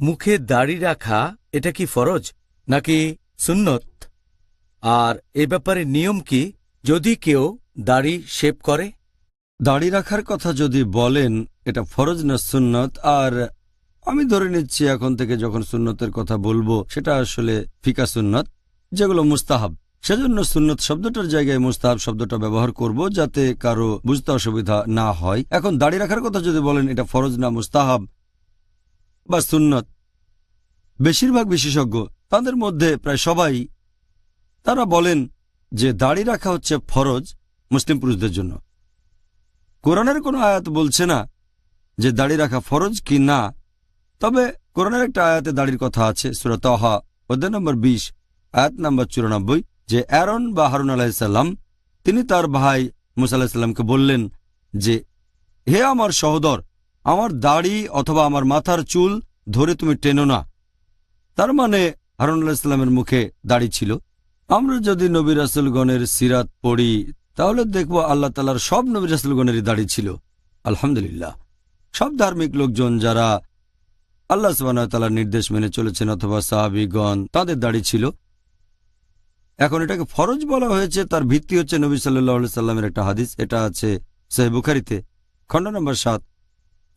মুখে দাড়ি রাখা, এটা কি ফরজ? নাকি সুন্নত? আর এ ব্যাপারে নিয়ম কি, যদি কেউ দাড়ি শেপ করে? দাড়ি রাখার কথা যদি বলেন, এটা ফরজ না সুন্নত? আর আমি ধরে নিচ্ছি, এখন থেকে যখন সুন্নতের কথা বলব, সেটা আসলে ফিকা সুন্নত, যেগুলো মুস্তাহাব। সেজন্য সুন্নত শব্দটার জায়গায় মুস্তাহাব শব্দটা ব্যবহার করব, যাতে কারও বুঝতে অসুবিধা না হয়। এখন দাড়ি রাখার কথা যদি বলেন, এটা ফরজ না মুস্তাহাব? বা সুন্নত। বেশিরভাগ বিশেষজ্ঞ তাদের মধ্যে প্রায় সবাই তারা বলেন যে দাড়ি রাখা হচ্ছে ফরজ মুসলিম পুরুষদের জন্য। কোরআনের কোনো আয়াত বলছে না যে দাড়ি রাখা ফরজ কি না? তবে কোরআনের একটা আয়াতে দাড়ির কথা আছে সুরত অধ্যায় নম্বর বিশ, আয়াত নম্বর চুরানব্বই, যে অ্যারন বা হারুন আলাহিসাল্লাম তিনি তার ভাই মুসা আলাহিসাল্লামকে বললেন যে, হে আমার সহদর আমার দাড়ি অথবা আমার মাথার চুল ধরে তুমি টেনো না। তার মানে হারুন আলাহিসাল্লামের মুখে দাড়ি ছিল। আমরা যদি নবী রাসুলগণের সিরাত পড়ি, তাহলে দেখব আল্লাহ তালার সব নবী রাসুলগণেরই দাড়ি ছিল। আলহামদুলিল্লাহ। সব ধার্মিক লোকজন যারা আল্লাহ তালার নির্দেশ মেনে চলেছেন অথবা সাহাবিগণ, তাদের দাড়ি ছিল। এখন এটাকে ফরজ বলা হয়েছে, তার ভিত্তি হচ্ছে নবী সাল্লাহ সাল্লামের একটা হাদিস। এটা আছে সহি বুখারিতে, খণ্ড নম্বর সাত।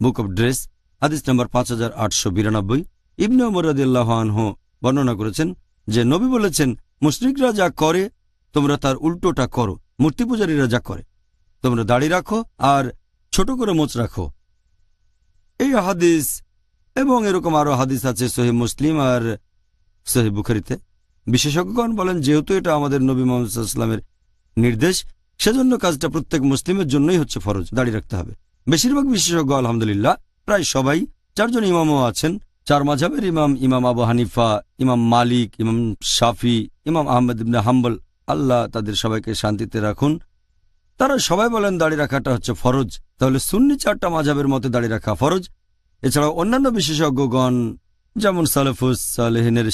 বুক অব ড্রেস, হাদিস নম্বর পাঁচ হাজার আটশো বিরানব্বই। ইবনে মরাদিল্লাহ আনহ বর্ণনা করেছেন যে, নবী বলেছেন, মুশরিকরা যা করে, তোমরা তার উল্টোটা করো। মূর্তি পূজারীরা যা করে, তোমরা দাড়ি রাখো আর ছোট করে মোচ রাখো। এই হাদিস এবং এরকম আরও হাদিস আছে সহি মুসলিম আর সহি বুখারিতে। বিশেষজ্ঞগণ বলেন, যেহেতু এটা আমাদের নবী মোহাম্মদ ইসলামের নির্দেশ, সেজন্য কাজটা প্রত্যেক মুসলিমের জন্যই হচ্ছে ফরজ, দাড়ি রাখতে হবে। বেশিরভাগ বিশেষজ্ঞ, আলহামদুলিল্লাহ, প্রায় সবাই চারজন ইমামও আছেন। চার মাঝাবের ইমাম ইমাম আবু হানিফা, ইমাম মালিক, ইমাম শাফি, ইমাম আহমদ ইবনে হাম্বল, আল্লাহ তাদের সবাইকে শান্তিতে রাখুন। তারা সবাই বলেন দাড়ি রাখাটা হচ্ছে ফরজ। তাহলে সুন্নি চারটা মাঝাবের মতে দাড়ি রাখা ফরজ। এছাড়াও অন্যান্য বিশেষজ্ঞগণ, যেমন সালেফুস সালেহিনের